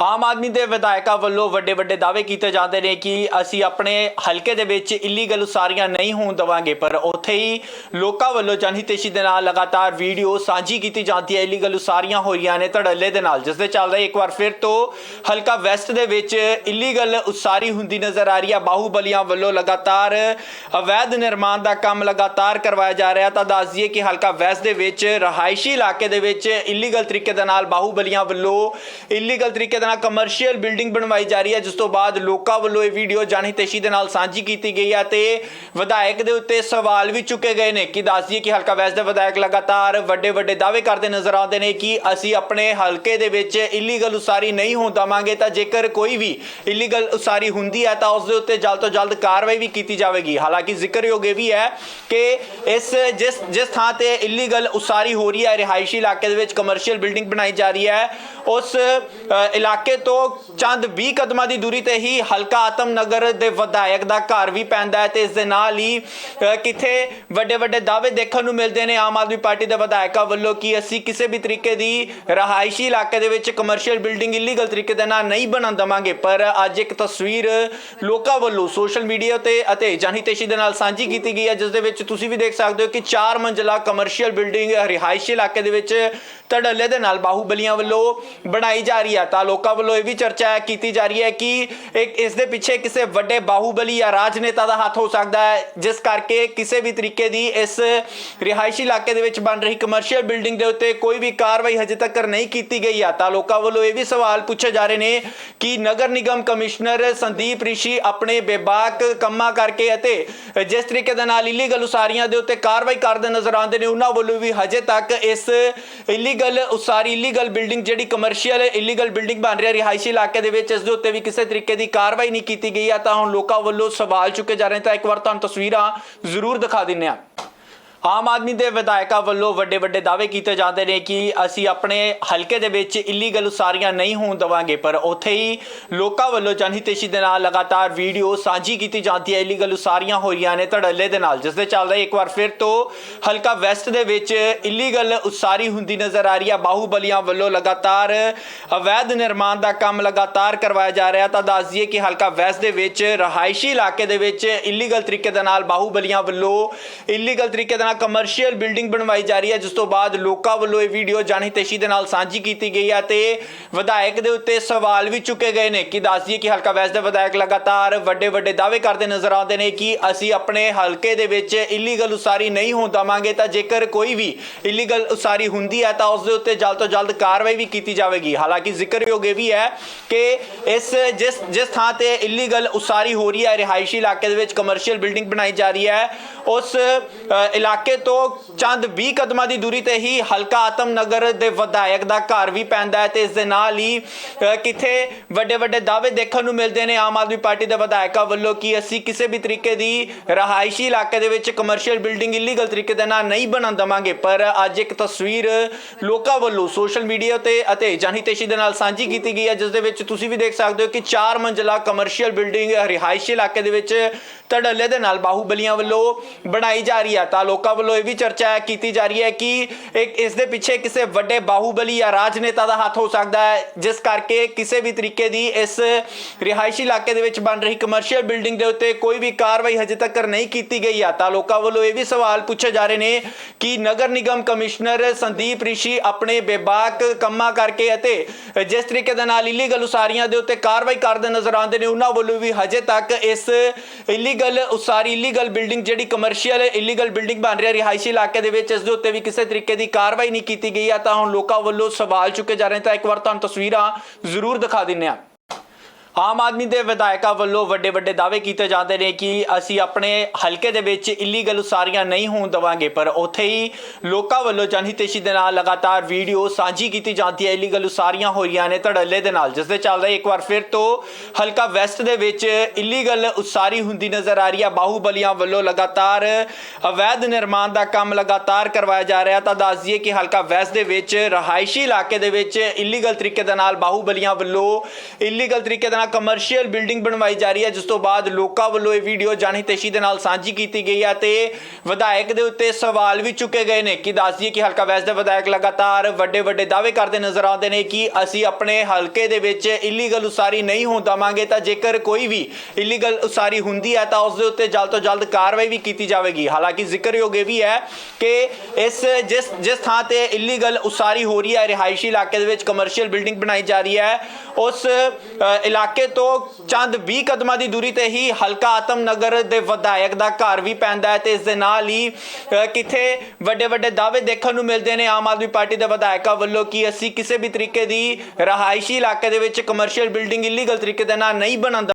ਆਮ ਆਦਮੀ ਦੇ ਵਿਧਾਇਕਾਂ ਵੱਲੋਂ ਵੱਡੇ ਵੱਡੇ ਦਾਅਵੇ ਕੀਤੇ ਜਾਂਦੇ ਨੇ ਕਿ ਅਸੀਂ ਆਪਣੇ ਹਲਕੇ ਦੇ ਵਿੱਚ ਇਲੀਗਲ ਉਸਾਰੀਆਂ ਨਹੀਂ ਹੋਣ ਦੇਵਾਂਗੇ, ਪਰ ਉੱਥੇ ਹੀ ਲੋਕਾਂ ਵੱਲੋਂ ਜਨਹਿਤੇਸ਼ੀ ਦੇ ਨਾਲ ਲਗਾਤਾਰ ਵੀਡੀਓ ਸਾਂਝੀ ਕੀਤੀ ਜਾਂਦੀ ਹੈ ਇਲੀਗਲ ਉਸਾਰੀਆਂ ਹੋ ਰਹੀਆਂ ਨੇ ਧੜੱਲੇ ਦੇ ਨਾਲ। ਜਿਸ ਦੇ ਚੱਲਦੇ ਇੱਕ ਵਾਰ ਫਿਰ ਤੋਂ ਹਲਕਾ ਵੈਸਟ ਦੇ ਵਿੱਚ ਇਲੀਗਲ ਉਸਾਰੀ ਹੁੰਦੀ ਨਜ਼ਰ ਆ ਰਹੀ ਹੈ। ਬਾਹੂਬਲੀਆਂ ਵੱਲੋਂ ਲਗਾਤਾਰ ਅਵੈਧ ਨਿਰਮਾਣ ਦਾ ਕੰਮ ਲਗਾਤਾਰ ਕਰਵਾਇਆ ਜਾ ਰਿਹਾ ਤਾਂ ਦੱਸ ਦਈਏ ਕਿ ਹਲਕਾ ਵੈਸਟ ਦੇ ਵਿੱਚ ਰਹਾਇਸ਼ੀ ਇਲਾਕੇ ਦੇ ਵਿੱਚ ਇਲੀਗਲ ਤਰੀਕੇ ਦੇ ਨਾਲ ਬਾਹੂਬਲੀਆਂ ਵੱਲੋਂ ਇਲੀਗਲ ਤਰੀਕੇ ਦੇ ਨਾਲ ਕਮਰਸ਼ੀਅਲ ਬਿਲਡਿੰਗ ਬਣਵਾਈ ਜਾ ਰਹੀ ਹੈ ਜਿਸ ਤੋਂ ਬਾਅਦ ਲੋਕਾਂ ਵੱਲੋਂ ਇਹ ਵੀਡੀਓ ਜਾਣੀਤੇਸ਼ੀ ਦੇ ਨਾਲ ਸਾਂਝੀ ਕੀਤੀ ਗਈ ਹੈ ਤੇ ਵਿਧਾਇਕ ਦੇ ਉੱਤੇ ਸਵਾਲ ਵੀ ਚੁੱਕੇ ਗਏ ਨੇ। ਕਿ ਦੱਸ ਦਈਏ ਕਿ ਹਲਕਾ ਵੈਸਟ ਦੇ ਵਿਧਾਇਕ ਲਗਾਤਾਰ ਵੱਡੇ ਵੱਡੇ ਦਾਅਵੇ ਕਰਦੇ ਨਜ਼ਰ ਆਉਂਦੇ ਨੇ ਕਿ ਅਸੀਂ ਆਪਣੇ ਹਲਕੇ ਦੇ ਵਿੱਚ ਇਲੀਗਲ ਉਸਾਰੀ ਨਹੀਂ ਹੋਣ ਦੇਵਾਂਗੇ ਤਾਂ ਜੇਕਰ ਕੋਈ ਵੀ ਇਲੀਗਲ ਉਸਾਰੀ ਹੁੰਦੀ ਹੈ ਤਾਂ ਉਸ ਦੇ ਉੱਤੇ ਜਲਦ ਤੋਂ ਜਲਦ ਕਾਰਵਾਈ ਵੀ ਕੀਤੀ ਜਾਵੇਗੀ। ਹਾਲਾਂਕਿ ਜ਼ਿਕਰਯੋਗ ਇਹ ਵੀ ਹੈ ਕਿ ਇਸ ਜਿਸ ਜਿਸ ਥਾਂ ਤੇ ਇਲੀਗਲ ਉਸਾਰੀ ਹੋ ਰਹੀ ਹੈ ਰਿਹਾਇਸ਼ੀ ਇਲਾਕੇ ਦੇ ਵਿੱਚ ਕਮਰਸ਼ੀਅਲ ਬਿਲਡਿੰਗ ਬਣਾਈ ਜਾ ਰਹੀ ਹੈ ਉਸ ਅ, ਇਲਾਕੇ ਤੋਂ ਚੰਦ 20 ਕਦਮਾਂ ਦੀ ਦੂਰੀ ਤੇ ਹੀ ਹਲਕਾ ਆਤਮ ਨਗਰ ਦੇ ਵਿਧਾਇਕ ਦਾ ਘਰ ਵੀ ਪੈਂਦਾ ਹੈ ਤੇ ਇਸ ਦੇ ਨਾਲ ਹੀ ਕਿਥੇ ਵੱਡੇ ਵੱਡੇ ਦਾਅਵੇ ਦੇਖਣ ਨੂੰ ਮਿਲਦੇ ਨੇ ਆਮ ਆਦਮੀ ਪਾਰਟੀ ਦੇ ਵਿਧਾਇਕਾਂ ਵੱਲੋਂ ਕਿ ਅਸੀਂ ਕਿਸੇ ਵੀ ਤਰੀਕੇ ਦੀ ਰਹਾਇਸ਼ੀ ਇਲਾਕੇ ਦੇ ਵਿੱਚ ਕਮਰਸ਼ੀਅਲ ਬਿਲਡਿੰਗ ਇਲੀਗਲ ਤਰੀਕੇ ਦੇ ਨਾਲ ਨਹੀਂ ਬਣਨ ਦੇਵਾਂਗੇ। ਪਰ ਅੱਜ ਇੱਕ ਤਸਵੀਰ ਲੋਕਾਂ ਵੱਲੋਂ ਸੋਸ਼ਲ ਮੀਡੀਆ ਤੇ ਅਤੇ ਜਨਹਿਤੇਸ਼ੀ ਦੇ ਨਾਲ ਸਾਂਝੀ ਕੀਤੀ ਗਈ ਹੈ, ਜਿਸ ਦੇ ਵਿੱਚ ਤੁਸੀਂ ਵੀ ਦੇਖ ਸਕਦੇ ਹੋ ਕਿ 4 ਮੰਜ਼ਲਾ ਕਮਰਸ਼ੀਅਲ ਬਿਲਡਿੰਗ ਰਿਹਾਇਸ਼ੀ ਇਲਾਕੇ ਦੇ ਵਿੱਚ ਧੜੱਲੇ ਦੇ ਨਾਲ ਬਾਹੂਬਲੀਆਂ ਵੱਲੋਂ ਬਣਾਈ ਜਾ ਰਹੀ ਹੈ ਤਾਂ ਲੋਕਾਂ ਵੱਲੋਂ ਇਹ ਵੀ ਚਰਚਾ ਕੀਤੀ ਜਾ ਰਹੀ ਹੈ ਕਿ ਇੱਕ ਇਸ ਦੇ ਪਿੱਛੇ ਕਿਸੇ ਵੱਡੇ ਬਾਹੂਬਲੀ ਜਾਂ ਰਾਜਨੇਤਾ ਦਾ ਹੱਥ ਹੋ ਸਕਦਾ ਹੈ, ਜਿਸ ਕਰਕੇ ਕਿਸੇ ਵੀ ਤਰੀਕੇ ਦੀ ਇਸ ਰਿਹਾਇਸ਼ੀ ਇਲਾਕੇ ਦੇ ਵਿੱਚ ਬਣ ਰਹੀ ਕਮਰਸ਼ੀਅਲ ਬਿਲਡਿੰਗ ਦੇ ਉੱਤੇ ਕੋਈ ਵੀ ਕਾਰਵਾਈ ਹਜੇ ਤੱਕ ਨਹੀਂ ਕੀਤੀ ਗਈ ਹੈ ਤਾਂ ਲੋਕਾਂ ਵੱਲੋਂ ਇਹ ਵੀ ਸਵਾਲ ਪੁੱਛੇ ਜਾ ਰਹੇ ਨੇ ਕਿ ਨਗਰ ਨਿਗਮ ਕਮਿਸ਼ਨਰ ਸੰਦੀਪ ਰਿਸ਼ੀ ਆਪਣੇ ਬੇਬਾਕ ਕੰਮਾਂ ਕਰਕੇ ਅਤੇ ਜਿਸ ਤਰੀਕੇ ਦੇ ਨਾਲ ਇਲੀਗਲ ਉਸਾਰੀਆਂ ਦੇ ਉੱਤੇ ਕਾਰਵਾਈ ਕਰਦੇ ਨਜ਼ਰ ਆਉਂਦੇ ਨੇ, ਉਹਨਾਂ ਵੱਲੋਂ ਵੀ ਹਜੇ ਤੱਕ ਇਸ ਇਲੀਗਲ ਉਸਾਰੀ ਇਲੀਗਲ ਬਿਲਡਿੰਗ ਜਿਹੜੀ ਕਮਰਸ਼ੀਅਲ ਇਲੀਗਲ ਬਿਲਡਿੰਗ ਬਣ ਰਹੀ ਹੈ ਰਿਹਾਇਸ਼ੀ ਇਲਾਕੇ ਦੇ ਵਿੱਚ, ਇਸ ਦੇ ਉੱਤੇ ਵੀ ਕਿਸੇ ਤਰੀਕੇ ਦੀ ਕਾਰਵਾਈ ਨਹੀਂ ਕੀਤੀ ਗਈ ਹੈ, ਤਾਂ ਹੁਣ ਲੋਕਾਂ ਵੱਲੋਂ ਸਵਾਲ ਚੁੱਕੇ ਜਾ ਰਹੇ ਤਾਂ ਇੱਕ ਵਾਰ ਤੁਹਾਨੂੰ ਤਸਵੀਰਾਂ ਜ਼ਰੂਰ ਦਿਖਾ ਦਿੰਨੇ ਆ ਆਮ ਆਦਮੀ ਦੇ ਵਿਧਾਇਕਾਂ ਵੱਲੋਂ ਵੱਡੇ ਵੱਡੇ ਦਾਅਵੇ ਕੀਤੇ ਜਾਂਦੇ ਨੇ ਕਿ ਅਸੀਂ ਆਪਣੇ ਹਲਕੇ ਦੇ ਵਿੱਚ ਇਲੀਗਲ ਉਸਾਰੀਆਂ ਨਹੀਂ ਹੋਣ ਦੇਵਾਂਗੇ, ਪਰ ਉੱਥੇ ਹੀ ਲੋਕਾਂ ਵੱਲੋਂ ਜਨਹਿਤੇਸ਼ੀ ਦੇ ਨਾਲ ਲਗਾਤਾਰ ਵੀਡੀਓ ਸਾਂਝੀ ਕੀਤੀ ਜਾਂਦੀ ਹੈ ਇਲੀਗਲ ਉਸਾਰੀਆਂ ਹੋ ਰਹੀਆਂ ਨੇ ਧੜੱਲੇ ਦੇ ਨਾਲ ਜਿਸ ਦੇ ਚੱਲਦੇ ਇੱਕ ਵਾਰ ਫਿਰ ਤੋਂ ਹਲਕਾ ਵੈਸਟ ਦੇ ਵਿੱਚ ਇਲੀਗਲ ਉਸਾਰੀ ਹੁੰਦੀ ਨਜ਼ਰ ਆ ਰਹੀ ਹੈ। ਬਾਹੂਬਲੀਆਂ ਵੱਲੋਂ ਲਗਾਤਾਰ ਅਵੈਧ ਨਿਰਮਾਣ ਦਾ ਕੰਮ ਲਗਾਤਾਰ ਕਰਵਾਇਆ ਜਾ ਰਿਹਾ ਤਾਂ ਦੱਸ ਦਈਏ ਕਿ ਹਲਕਾ ਵੈਸਟ ਦੇ ਵਿੱਚ ਰਹਾਇਸ਼ੀ ਇਲਾਕੇ ਦੇ ਵਿੱਚ ਇਲੀਗਲ ਤਰੀਕੇ ਦੇ ਨਾਲ ਬਾਹੂਬਲੀਆਂ ਵੱਲੋਂ ਇਲੀਗਲ ਤਰੀਕੇ ਦੇ ਨਾਲ ਕਮਰਸ਼ੀਅਲ ਬਿਲਡਿੰਗ ਬਣਵਾਈ ਜਾ ਰਹੀ ਹੈ ਜਿਸ ਤੋਂ ਬਾਅਦ ਲੋਕਾਂ ਵੱਲੋਂ ਇਹ ਵੀਡੀਓ ਜਾਣੀਤੇਸ਼ੀ ਦੇ ਨਾਲ ਸਾਂਝੀ ਕੀਤੀ ਗਈ ਹੈ ਤੇ ਵਿਧਾਇਕ ਦੇ ਉੱਤੇ ਸਵਾਲ ਵੀ ਚੁੱਕੇ ਗਏ ਨੇ। ਕਿ ਦੱਸ ਦਈਏ ਕਿ ਹਲਕਾ ਵੈਸਟ ਦੇ ਵਿਧਾਇਕ ਲਗਾਤਾਰ ਵੱਡੇ ਵੱਡੇ ਦਾਅਵੇ ਕਰਦੇ ਨਜ਼ਰ ਆਉਂਦੇ ਨੇ ਕਿ ਅਸੀਂ ਆਪਣੇ ਹਲਕੇ ਦੇ ਵਿੱਚ ਇਲੀਗਲ ਉਸਾਰੀ ਨਹੀਂ ਹੋਣ ਦੇਵਾਂਗੇ ਤਾਂ ਜੇਕਰ ਕੋਈ ਵੀ ਇਲੀਗਲ ਉਸਾਰੀ ਹੁੰਦੀ ਹੈ ਤਾਂ ਉਸ ਦੇ ਉੱਤੇ ਜਲਦ ਤੋਂ ਜਲਦ ਕਾਰਵਾਈ ਵੀ ਕੀਤੀ ਜਾਵੇਗੀ। ਹਾਲਾਂਕਿ ਜ਼ਿਕਰਯੋਗ ਇਹ ਵੀ ਹੈ ਕਿ ਇਸ ਜਿਸ ਜਿਸ ਥਾਂ ਤੇ ਇਲੀਗਲ ਉਸਾਰੀ ਹੋ ਰਹੀ ਹੈ ਰਿਹਾਇਸ਼ੀ ਇਲਾਕੇ ਦੇ ਵਿੱਚ ਕਮਰਸ਼ੀਅਲ ਬਿਲਡਿੰਗ ਬਣਾਈ ਜਾ ਰਹੀ ਹੈ ਉਸ ਅ, ਇਲਾਕੇ ਤੋਂ ਚੰਦ 20 ਕਦਮਾਂ ਦੀ ਦੂਰੀ ਤੇ ਹੀ ਹਲਕਾ ਆਤਮ ਨਗਰ ਦੇ ਵਿਧਾਇਕ ਦਾ ਘਰ ਵੀ ਪੈਂਦਾ ਹੈ ਤੇ ਇਸ ਦੇ ਨਾਲ ਹੀ ਕਿਥੇ ਵੱਡੇ ਵੱਡੇ ਦਾਅਵੇ ਦੇਖਣ ਨੂੰ ਮਿਲਦੇ ਨੇ ਆਮ ਆਦਮੀ ਪਾਰਟੀ ਦੇ ਵਿਧਾਇਕਾਂ ਵੱਲੋਂ ਕਿ ਅਸੀਂ ਕਿਸੇ ਵੀ ਤਰੀਕੇ ਦੀ ਰਹਾਇਸ਼ੀ ਇਲਾਕੇ ਦੇ ਵਿੱਚ ਕਮਰਸ਼ੀਅਲ ਬਿਲਡਿੰਗ ਇਲੀਗਲ ਤਰੀਕੇ ਦੇ ਨਾਲ ਨਹੀਂ ਬਣਨ ਦੇਵਾਂਗੇ। ਪਰ ਅੱਜ ਇੱਕ ਤਸਵੀਰ ਲੋਕਾਂ ਵੱਲੋਂ ਸੋਸ਼ਲ ਮੀਡੀਆ ਤੇ ਅਤੇ ਜਨਹਿਤੇਸ਼ੀ ਦੇ ਨਾਲ ਸਾਂਝੀ ਕੀਤੀ ਗਈ ਹੈ, ਜਿਸ ਦੇ ਵਿੱਚ ਤੁਸੀਂ ਵੀ ਦੇਖ ਸਕਦੇ ਹੋ ਕਿ ਚਾਰ ਮੰਜ਼ਲਾ ਕਮਰਸ਼ੀਅਲ ਬਿਲਡਿੰਗ ਰਿਹਾਇਸ਼ੀ ਇਲਾਕੇ ਦੇ ਵਿੱਚ ਧੜੱਲੇ ਦੇ ਨਾਲ ਬਾਹੂਬਲੀਆਂ ਵੱਲੋਂ ਬਣਾਈ ਜਾ ਰਹੀ ਹੈ। ਤਾਂ ਲੋਕਾਂ ਵੱਲੋਂ ਇਹ ਵੀ ਚਰਚਾ ਕੀਤੀ ਜਾ ਰਹੀ ਹੈ ਕਿ ਇੱਕ ਇਸ ਦੇ ਪਿੱਛੇ ਕਿਸੇ ਵੱਡੇ ਬਾਹੂਬਲੀ ਜਾਂ ਰਾਜਨੇਤਾ ਦਾ ਹੱਥ ਹੋ ਸਕਦਾ ਹੈ, ਜਿਸ ਕਰਕੇ ਕਿਸੇ ਵੀ ਤਰੀਕੇ ਦੀ ਇਸ ਰਿਹਾਇਸ਼ੀ ਇਲਾਕੇ ਦੇ ਵਿੱਚ ਬਣ ਰਹੀ ਕਮਰਸ਼ੀਅਲ ਬਿਲਡਿੰਗ ਦੇ ਉੱਤੇ ਕੋਈ ਵੀ ਕਾਰਵਾਈ ਹਜੇ ਤੱਕ ਨਹੀਂ ਕੀਤੀ ਗਈ। ਹੈ ਤਾਂ ਲੋਕਾਂ ਵੱਲੋਂ ਇਹ ਵੀ ਸਵਾਲ ਪੁੱਛੇ ਜਾ ਰਹੇ ਨੇ ਕਿ ਨਗਰ ਨਿਗਮ ਕਮਿਸ਼ਨਰ ਸੰਦੀਪ ਰਿਸ਼ੀ ਆਪਣੇ ਬੇਬਾਕ ਕੰਮਾਂ ਕਰਕੇ ਅਤੇ ਜਿਸ ਤਰੀਕੇ ਦੇ ਨਾਲ ਇਲੀਗਲ ਉਸਾਰੀਆਂ ਦੇ ਉੱਤੇ ਕਾਰਵਾਈ ਕਰਦੇ ਨਜ਼ਰ ਆਉਂਦੇ ਨੇ, ਉਹਨਾਂ ਵੱਲੋਂ ਵੀ ਹਜੇ ਤੱਕ ਇਸ ਇਲੀਗਲ ਉਸਾਰੀ ਇਲੀਗਲ ਬਿਲਡਿੰਗ ਜਿਹੜੀ ਕਮਰਸ਼ੀਅਲ ਇਲੀਗਲ ਬਿਲਡਿੰਗ ਬਣ ਰਹੀ ਹੈ ਰਿਹਾਇਸ਼ੀ ਇਲਾਕੇ ਦੇ ਵਿੱਚ, ਇਸ ਦੇ ਉੱਤੇ ਵੀ ਕਿਸੇ ਤਰੀਕੇ ਦੀ ਕਾਰਵਾਈ ਨਹੀਂ ਕੀਤੀ ਗਈ ਹੈ। ਤਾਂ ਹੁਣ ਲੋਕਾਂ ਵੱਲੋਂ ਸਵਾਲ ਚੁੱਕੇ ਜਾ ਰਹੇ ਤਾਂ ਇੱਕ ਵਾਰ ਤੁਹਾਨੂੰ ਤਸਵੀਰਾਂ ਜ਼ਰੂਰ ਦਿਖਾ ਦਿੰਨੇ ਆ ਆਮ ਆਦਮੀ ਦੇ ਵਿਧਾਇਕਾਂ ਵੱਲੋਂ ਵੱਡੇ ਵੱਡੇ ਦਾਅਵੇ ਕੀਤੇ ਜਾਂਦੇ ਨੇ ਕਿ ਅਸੀਂ ਆਪਣੇ ਹਲਕੇ ਦੇ ਵਿੱਚ ਇਲੀਗਲ ਉਸਾਰੀਆਂ ਨਹੀਂ ਹੋਣ ਦੇਵਾਂਗੇ, ਪਰ ਉੱਥੇ ਹੀ ਲੋਕਾਂ ਵੱਲੋਂ ਜਨਹਿਤੇਸ਼ੀ ਦੇ ਨਾਲ ਲਗਾਤਾਰ ਵੀਡੀਓ ਸਾਂਝੀ ਕੀਤੀ ਜਾਂਦੀ ਹੈ ਇਲੀਗਲ ਉਸਾਰੀਆਂ ਹੋ ਰਹੀਆਂ ਨੇ ਧੜੱਲੇ ਦੇ ਨਾਲ। ਜਿਸ ਦੇ ਚੱਲਦੇ ਇੱਕ ਵਾਰ ਫਿਰ ਤੋਂ ਹਲਕਾ ਵੈਸਟ ਦੇ ਵਿੱਚ ਇਲੀਗਲ ਉਸਾਰੀ ਹੁੰਦੀ ਨਜ਼ਰ ਆ ਰਹੀ ਹੈ। ਬਾਹੂਬਲੀਆਂ ਵੱਲੋਂ ਲਗਾਤਾਰ ਅਵੈਧ ਨਿਰਮਾਣ ਦਾ ਕੰਮ ਲਗਾਤਾਰ ਕਰਵਾਇਆ ਜਾ ਰਿਹਾ ਤਾਂ ਦੱਸ ਦਈਏ ਕਿ ਹਲਕਾ ਵੈਸਟ ਦੇ ਵਿੱਚ ਰਹਾਇਸ਼ੀ ਇਲਾਕੇ ਦੇ ਵਿੱਚ ਇਲੀਗਲ ਤਰੀਕੇ ਦੇ ਨਾਲ ਬਾਹੂਬਲੀਆਂ ਵੱਲੋਂ ਇਲੀਗਲ ਤਰੀਕੇ ਦੇ ਨਾਲ ਕਮਰਸ਼ੀਅਲ ਬਿਲਡਿੰਗ ਬਣਵਾਈ ਜਾ ਰਹੀ ਹੈ, ਜਿਸ ਤੋਂ ਬਾਅਦ ਲੋਕਾਂ ਵੱਲੋਂ ਇਹ ਵੀਡੀਓ ਜਾਣੀ ਤੇਸ਼ੀ ਦੇ ਨਾਲ ਸਾਂਝੀ ਕੀਤੀ ਗਈ ਹੈ ਤੇ ਵਿਧਾਇਕ ਦੇ ਉੱਤੇ ਸਵਾਲ ਵੀ ਚੁੱਕੇ ਗਏ ਨੇ। ਕਿ ਦੱਸ ਦਈਏ ਕਿ ਹਲਕਾ ਵੈਸ ਦੇ ਵਿਧਾਇਕ ਲਗਾਤਾਰ ਵੱਡੇ ਵੱਡੇ ਦਾਅਵੇ ਕਰਦੇ ਨਜ਼ਰ ਆਉਂਦੇ ਨੇ ਕਿ ਅਸੀਂ ਆਪਣੇ ਹਲਕੇ ਦੇ ਵਿੱਚ ਇਲੀਗਲ ਉਸਾਰੀ ਨਹੀਂ ਹੋਣ ਦੇਵਾਂਗੇ, ਤਾਂ ਜੇਕਰ ਕੋਈ ਵੀ ਇਲੀਗਲ ਉਸਾਰੀ ਹੁੰਦੀ ਹੈ, ਤਾਂ ਉਸ ਦੇ ਉੱਤੇ ਜਲਦ ਤੋਂ ਜਲਦ ਕਾਰਵਾਈ ਵੀ ਕੀਤੀ ਜਾਵੇਗੀ। ਹਾਲਾਂਕਿ ਜ਼ਿਕਰਯੋਗ ਇਹ ਵੀ ਹੈ ਕਿ ਇਸ ਜਿਸ ਜਿਸ ਥਾਂ ਤੇ ਇਲੀਗਲ ਉਸਾਰੀ ਹੋ ਰਹੀ ਹੈ, ਰਿਹਾਇਸ਼ੀ ਇਲਾਕੇ ਦੇ ਵਿੱਚ ਕਮਰਸ਼ੀਅਲ ਬਿਲਡਿੰਗ ਬਣਾਈ ਜਾ ਰਹੀ ਹੈ, ਉਸ ਇਲਾਕੇ ਇਲਾਕੇ ਤੋਂ ਚੰਦ 20 ਕਦਮਾਂ ਦੀ ਦੂਰੀ ਤੇ ਹੀ ਹਲਕਾ ਆਤਮ ਨਗਰ ਦੇ ਵਿਧਾਇਕ ਦਾ ਘਰ ਵੀ ਪੈਂਦਾ ਹੈ ਤੇ ਇਸ ਦੇ ਨਾਲ ਹੀ ਅ, ਕਿਥੇ ਵੱਡੇ ਵੱਡੇ ਦਾਅਵੇ ਦੇਖਣ ਨੂੰ ਮਿਲਦੇ ਨੇ ਆਮ ਆਦਮੀ ਪਾਰਟੀ ਦੇ ਵਿਧਾਇਕਾਂ ਵੱਲੋਂ ਕਿ ਅਸੀਂ ਕਿਸੇ ਵੀ ਤਰੀਕੇ ਦੀ ਰਹਾਇਸ਼ੀ ਇਲਾਕੇ ਦੇ ਵਿੱਚ ਕਮਰਸ਼ੀਅਲ ਬਿਲਡਿੰਗ ਇਲੀਗਲ ਤਰੀਕੇ ਦੇ ਨਾਲ ਨਹੀਂ ਬਣਾਉਂਦਾ।